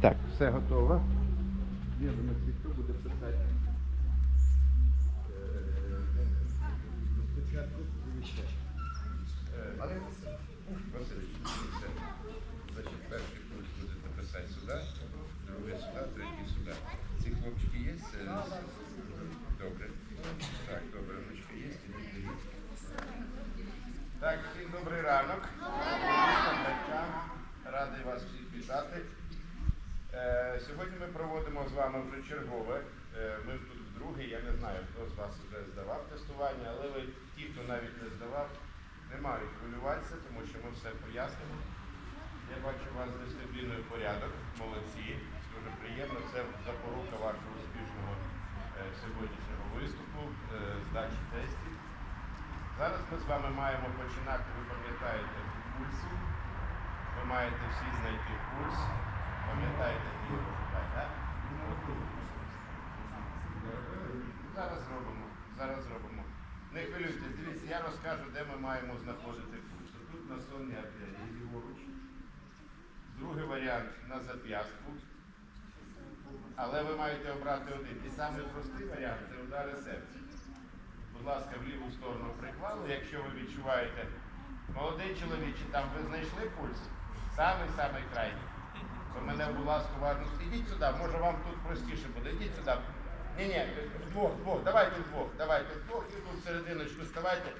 Так, все готово. Відомості, хто буде писати? Е, Спочатку Васильович. Значить, перший курс будете писати сюди, другий сюди, третій сюди. Ці хлопчики є? Е, Добре. Так, добре, ручка є. Так, всім добрий ранок. Радий вас всіх вітати. Е, Сьогодні ми проводимо з вами вже чергове. Е, Ми тут вдруге, я не знаю, хто з вас вже здавав тестування, але ви, ті, хто навіть не здавав, не мають хвилюватися, тому що ми все пояснимо. Я бачу вас дисципліною порядок, молодці. Дуже приємно. Це запорука вашого успішного е, сьогоднішнього виступу, здачі тестів. Зараз ми з вами маємо починати, ви пам'ятаєте, пульсу. Ви маєте всі знайти пульс. Пам'ятаєте, його так? Зараз зробимо. Зараз зробимо. Не хвилюйтесь, дивіться, я розкажу, де ми маємо знаходити пульс. Тут на сонній артерії ліворуч. Другий варіант на зап'ястку. Але ви маєте обрати один. І самий простий варіант це удари серця. Будь ласка, в ліву сторону приклали, якщо ви відчуваєте. Молодий чоловіче, там ви знайшли пульс? Самий-самий крайній. То мене, будь ласка, уважно. Ідіть сюди, може вам тут простіше буде. Ідіть сюди. Ні, ні, вдвох, вдвох, давайте вдвох, давайте вдвох і тут серединочку ставайте,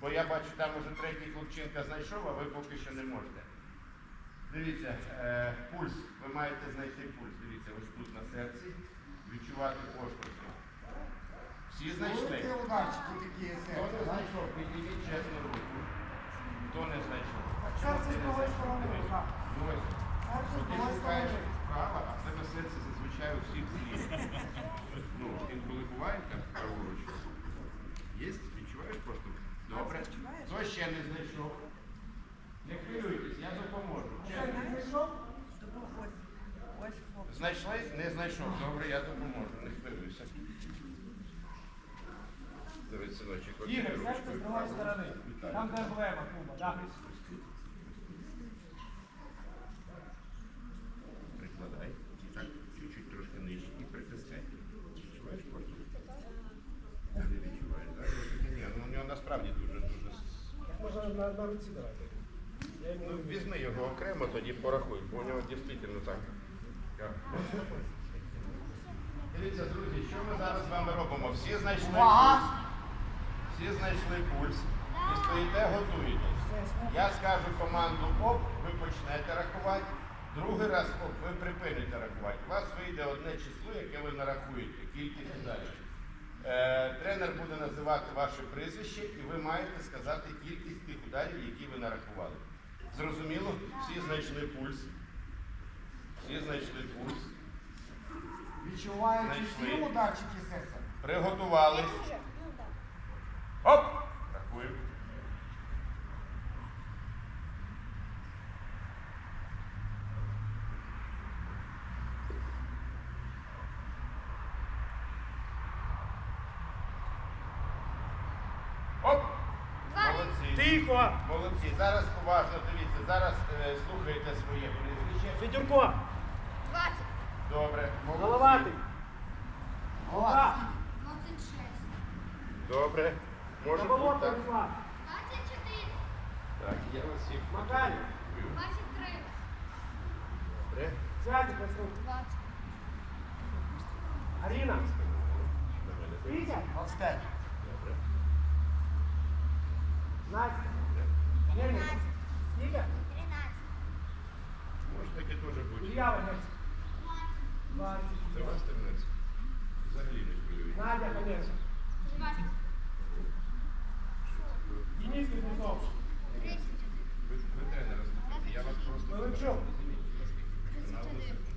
бо я бачу, там уже третій хлопчинка знайшов, а ви поки що не можете. Дивіться, е, пульс. Ви маєте знайти пульс. Дивіться, ось тут на серці. Відчувати поштовхи. Всі знайшли? Хто не знайшов, підніміть чесно руку. Хто не знайшов? Серце Ти з не другої знайшов? сторони, Дивись. так. Ну ось. Серце з Ти другої шукаєш сторони. справа, а в тебе серце зазвичай у всіх зліва. Ну, інколи буває так праворуч. Є? Відчуваєш поштовх? Добре. Хто ще не знайшов? Не хвилюйтесь, я допоможу. Чесно. Знайшов? Знайшли? Не знайшов. Добре, я допоможу. Не хвилюйся. Дивись, синочок, от Ігор, ручкою з другої сторони. Там, де емблема клуба, да. Прикладай. І так, чуть-чуть трошки нижче і притискай. Відчуваєш поштовх? Не відчуваєш, так? Ні, ну у нього насправді дуже дуже. Можна на, на руці давати. Ну, візьми його окремо, тоді порахуй, бо у нього дійсно так. Так. Дивіться, друзі, що ми зараз з вами робимо? Всі знайшли. Всі знайшли пульс. І стоїте, готуєтесь. Я скажу команду оп, ви почнете рахувати. Другий раз оп, ви припините рахувати. У вас вийде одне число, яке ви нарахуєте, кількість ударів. Е, тренер буде називати ваше прізвище, і ви маєте сказати кількість тих ударів, які ви нарахували. Зрозуміло? Всі знайшли пульс. Всі знайшли пульс. Відчуваєте Знайшли. всі ударчики серця? Приготувались. Оп! Рахуємо. Оп! Молодці. Тихо! Молодці. Зараз уважно дивіться. Зараз е, слухайте своє прізвище. Федюрко! Добре. Молодці. Головатий! Голова. 26, Добре. Може бути так. 24, Так, я вас всіх Макарів! 23, Добре. Сядь, Костюк! 20, Аріна! Вітя! 25. Добре. Настя! Євгеній! Скільки? 13, Може таке теж бути. Ілля Вагнець! 20. Це вас 13. Взагалі не хвилює. Надя Конець! 20, Денис Кузнецов! 31, Ви, ви тренера слухайте, я вас просто... Мирончук. Зніміть, будь ласка. На одну секунду.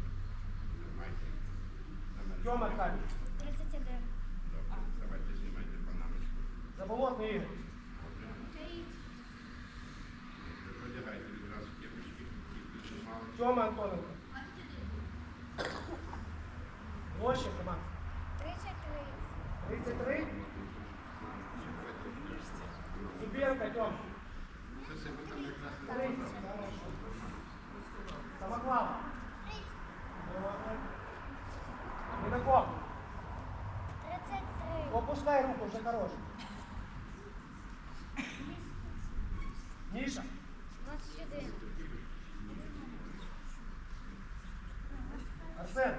Тримайте. На мене. Тьома Аркадій! 31, Добре. Давайте знімайте панамочку. Заболотний Ігор! 30, Ви Продягайте відразу кепочки, які піджимали. Тьома Антоненко! 21, Гроші команда! 33, 33. Зубенко, Тьом. Це все ви там якраз 30. Самоклав. Добре. Мінаков, 33. опускай руку, уже хорош. Міша, 21. Арсен.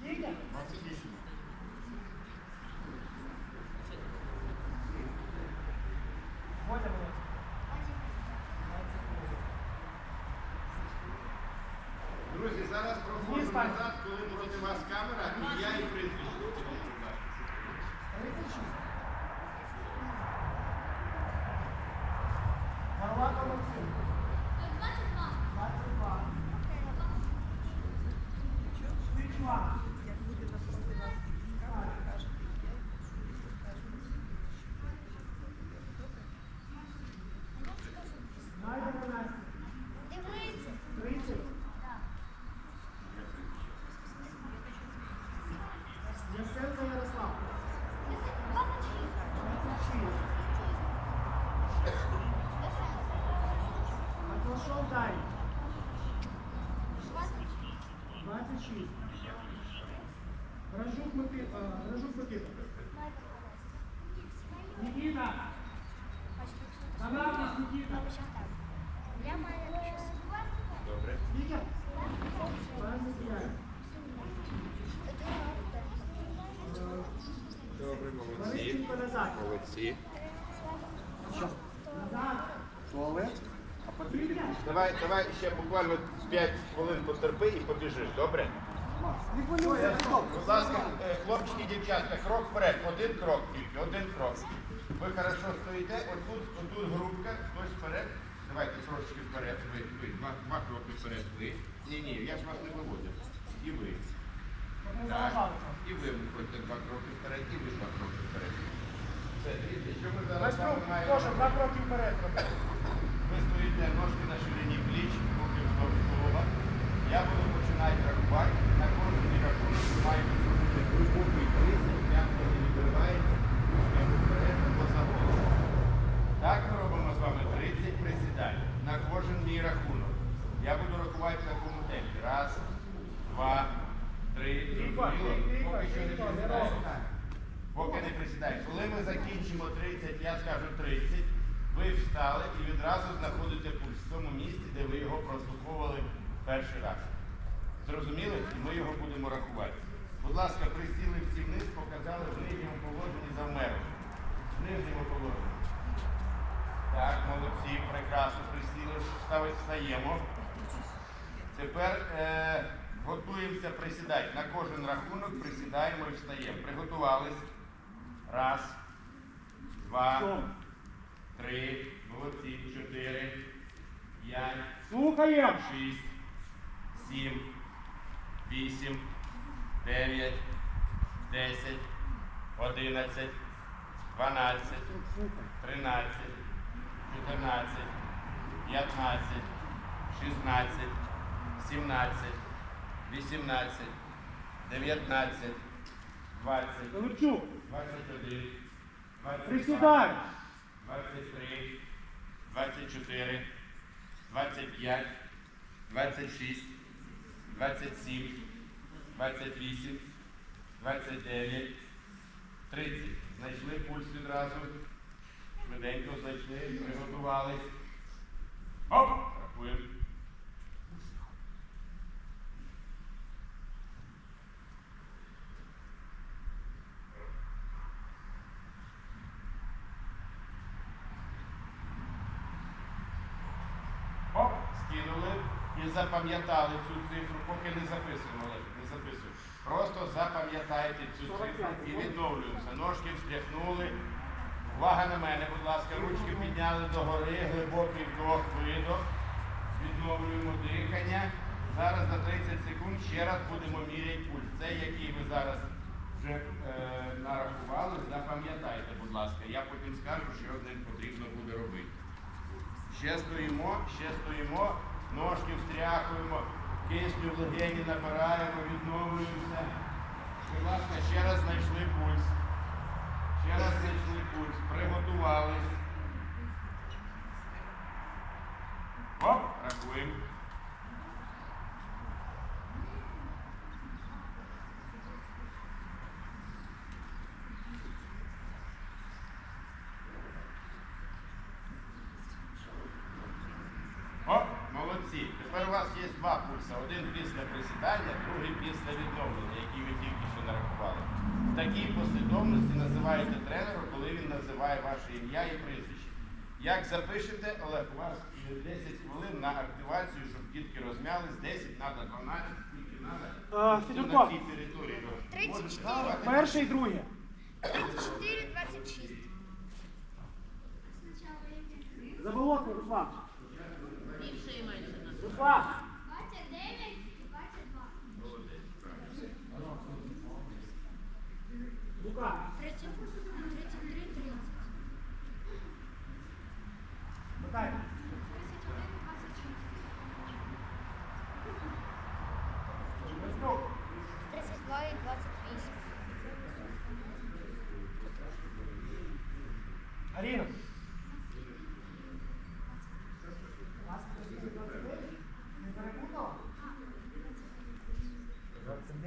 Скільки? 28. Водя, будь ласка. Друзі, зараз проходжу назад, коли проти вас камера, і я і прізвище. 36. Горват Олексій. 22. Свічва. Найдена Настя. Дивіться. 30. Ясенко Ярослав. 26. Атлашов Дарій. 26. Ражук Микита. Ражук Микита. Нікіта. Канапас Нікіта. Я маю. Добре. Скільки? Пан Засіяє. Добре, молодці. Борисенко назад. Молодці. Назад. Туалет? Давай, давай ще буквально 5 хвилин потерпи і побіжиш, добре? Будь ласка, е, хлопчики, дівчатка, крок вперед, один крок тільки, один крок. Ви хорошо стоїте, отут, отут групка, хтось вперед. Давайте трошечки вперед. Ви, ви, два, два кроки вперед. Ви. Ні, ні, я ж вас не виводив. І ви. Так. І ви виходьте два кроки вперед, і ви два кроки вперед. Все, дивіться, що ми зараз маємо. Прошу, два кроки вперед. Роби. Ножки на ширині пліч, руки вздовж голова. Я буду починати рахувати. На кожній рахунок ви маєте зробити глибокий присід, прямо не відривається, прямо вперед або. Так ми робимо з вами 30 присідань на кожен мій рахунок. Я буду рахувати в такому темпі. Раз, два, три. Зрозуміло? Поки що не присідаємо. Поки не присідаємо. Коли ми закінчимо 30, я скажу 30, ви встали і відразу знаходите пульс в тому місці, де ви його прослуховували перший раз. Зрозуміли? І ми його будемо рахувати. Будь ласка, присіли всі вниз, показали в нижньому положенні завмерли. В нижньому положенні. Так, молодці, прекрасно присіли. Ставить, встаємо. Тепер е, готуємося присідати. На кожен рахунок присідаємо і встаємо. Приготувались. Раз, два, три, молодці, чотири, п'ять, Слухаємо. шість, сім, вісім, дев'ять, десять, одинадцять, дванадцять, тринадцять, чотирнадцять, п'ятнадцять, шістнадцять, сімнадцять, вісімнадцять, дев'ятнадцять, двадцять. 21, 22, Присідай. 23, 24, 25, 26, 27, 28, 29, 30. Знайшли пульс відразу. Швиденько зайшли, приготувались. Оп! Рахуємо. Оп, скинули і запам'ятали цю цифру, поки не записуємо, не записуємо. Просто запам'ятайте цю цифру і відновлюємося. Ножки встряхнули. Увага на мене, будь ласка, ручки підняли догори, глибокий вдох, видох. Відновлюємо дихання. Зараз на 30 секунд ще раз будемо міряти пульс. Це який ви зараз вже е, нарахували, запам'ятайте, будь ласка. Я потім скажу, що з потрібно буде робити. Ще стоїмо, ще стоїмо, ножки встряхуємо, кисню в легені набираємо, відновлюємося. Будь ласка, ще раз знайшли пульс. Ще раз знайшли пульс. Приготувались. Оп, рахуємо. Молодці. Тепер у вас є два пульси. Один після присідання, другий після відновлення, який ви тільки що нарахували. В такій послідовності називаєте тренеру, коли він називає ваше ім'я і прізвище. Як запишете, Олег, у вас 10 хвилин на активацію, щоб дітки розм'ялись, 10 треба 12, скільки треба. Е, на цій території. 34. давати. Перше і друге. 34, 26. Заболотний, Руслан. Руслан. 29 і 22. Лука.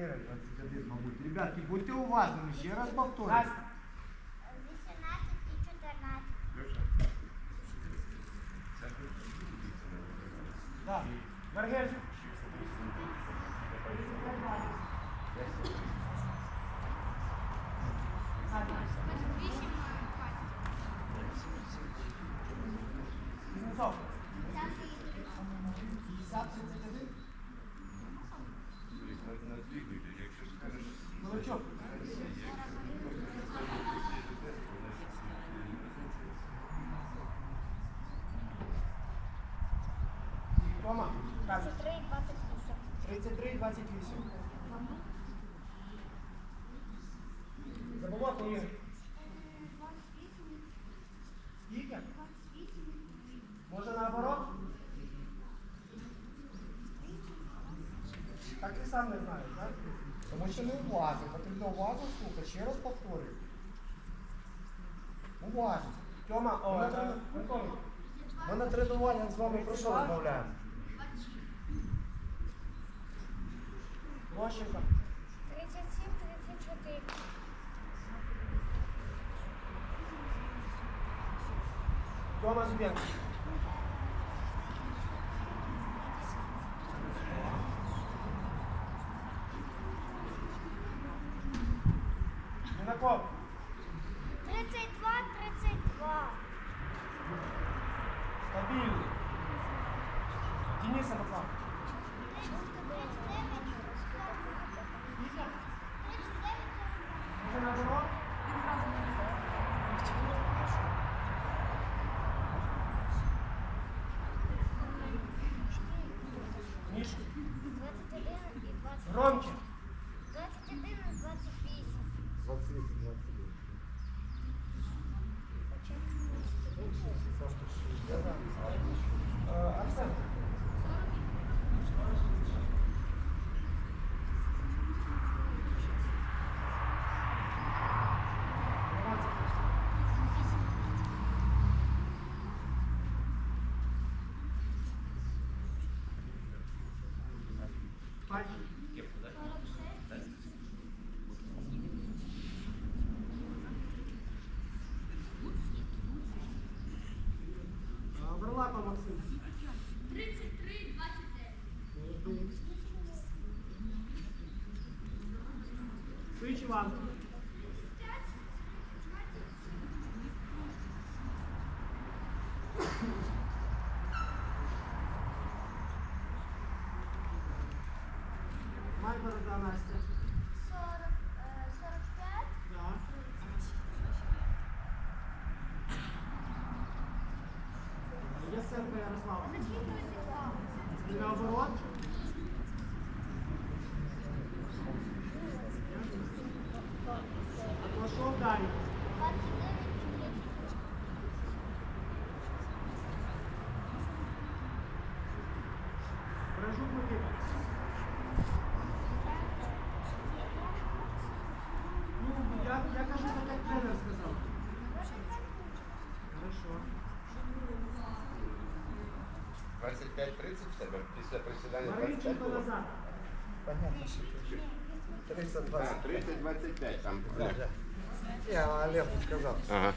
21, мабуть. Ребятки, будьте уважними, ще раз повторюю. 28. 33 28. Заболотний Ігор. 28. Скільки? Може наоборот? Так і сам не знаєш, так? Тому що не уважно, потрібно уважно слухати, ще раз повторюю. Уважно. Тьома, о. Ми на тренуваннях з вами про що розмовляємо? Кошика. 37, 34. Томас Бек. Винокоп. 32, 32. Стабильный. Денис Анатольевич. Thank you. Пальчик. А, Майборода Настя. 40, е, 45. Да. Ясенко Ярослав. І наоборот. Пошов далі. 29, 30. 25-30 в тебе після присідання 25 було? Понятно, що ти. 320. 30-25 там. Я Олегу сказав. Ага.